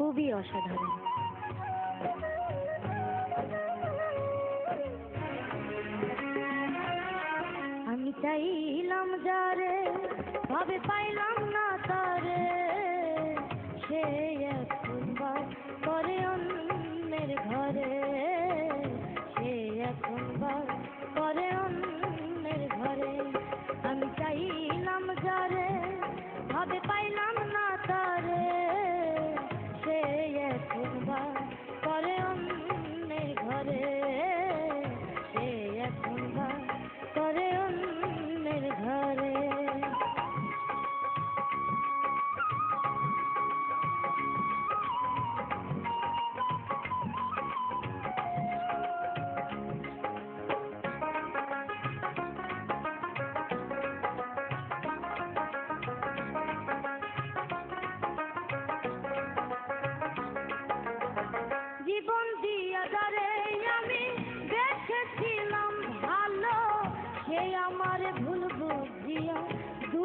খুবই অসাধারণ। আমি চাইলাম যারে ভাবে পাইলাম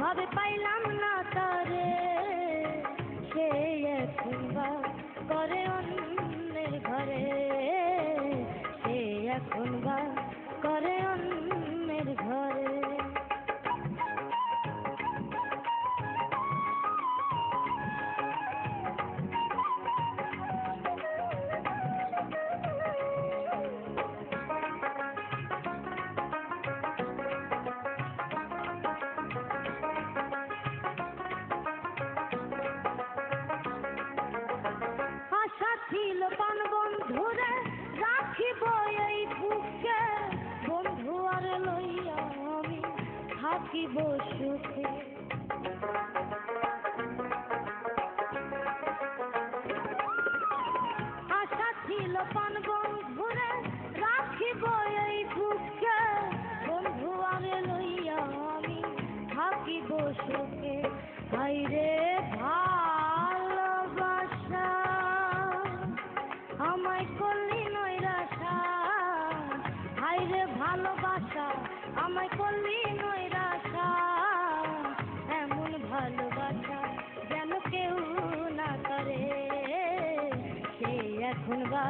ভাবে পাইলাম না তারে সে এখন করে আশা ছিল পান বন্ধুরে, রাখিব এই বুকে। বন্ধু আর লইয়া আমি থাকিব সুখে। আশা ছিল পান বন্ধুরে, রাখিব এই বুকে। বন্ধু আর লইয়া আমি থাকিব সুখে। হাইরে ভালোবাসা, আমায় করলি নৈরাশা। এমন ভালোবাসা যেন কেউ না করে। সে এখন বা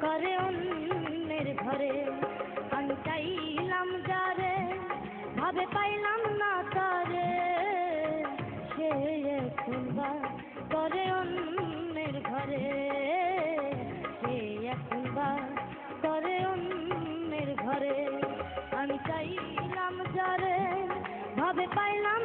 করে অন্যের ঘরে। আমি চাইলাম যারে, ভাবে পাইলাম অন্যের ঘরে